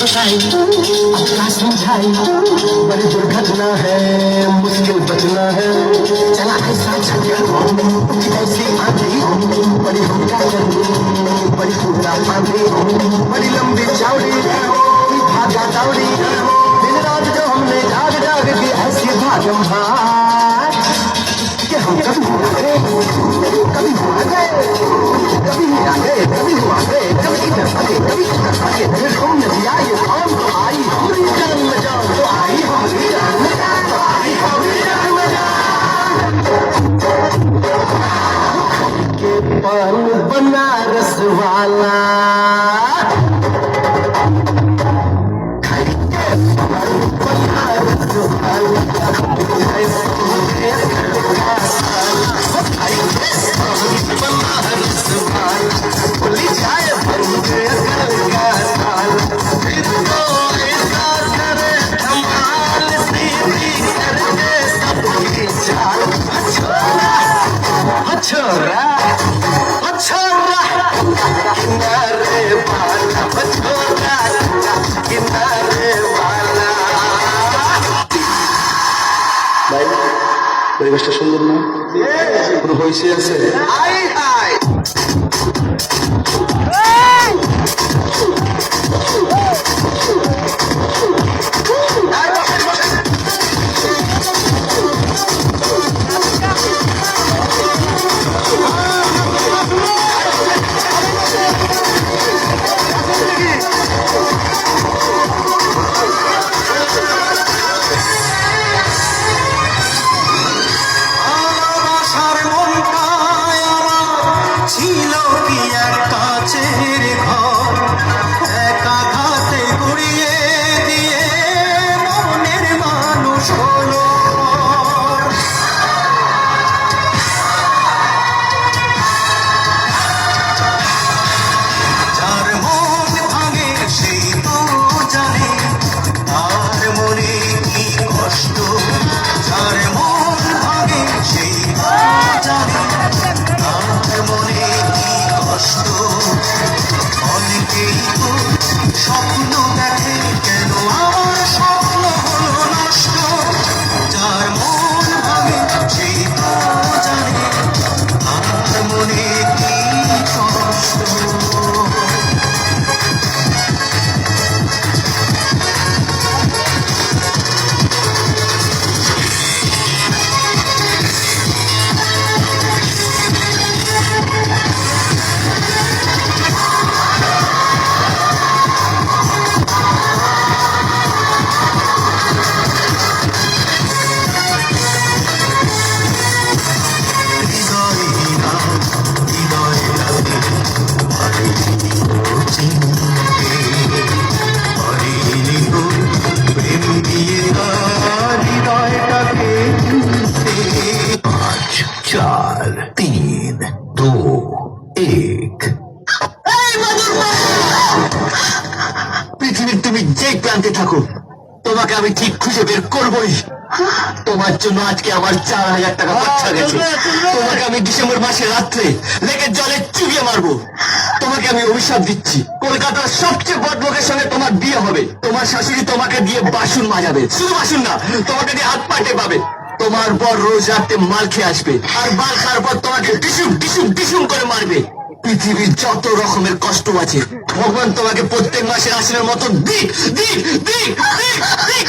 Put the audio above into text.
समझाई। बड़ी दुर्घटना है मुश्किल बचना है। चला ऐसा झगड़ा ऐसी आंधी बड़ी हम क्या बड़ी पूरा आंधी ربنا رسول الله পরিবেশটা সুন্দর না? কোনো হয়েছে আছে? স্বপ্ন দেখে পৃথিবীর তুমি যে প্রান্তে থাকো তোমাকে আমি ঠিক খুঁজে বের করবই। তোমার জন্য আজকে আমার চার হাজার টাকা খরচা গেছে। তোমাকে আমি ডিসেম্বর মাসে রাত্রে লেকের জলে চুবিয়ে মারবো। তোমাকে আমি অভিশাপ দিচ্ছি। কলকাতার সবচেয়ে বড় লোকের সঙ্গে তোমার বিয়ে হবে। তোমার শাশুড়ি তোমাকে দিয়ে বাসন মাজাবে। শুধু বাসন না তোমাকে দিয়ে হাত পাটে পাবে। তোমার বর রোজ রাতে মাল খেয়ে আসবে। আর মাল খাওয়ার পর তোমাকে ডিসুম ডিসুম ডিসুম করে মারবে। পৃথিবীর যত রকমের কষ্ট আছে, ভগবান তোমাকে প্রত্যেক মাসে আসনের মতো দিক দিক দিক দিক।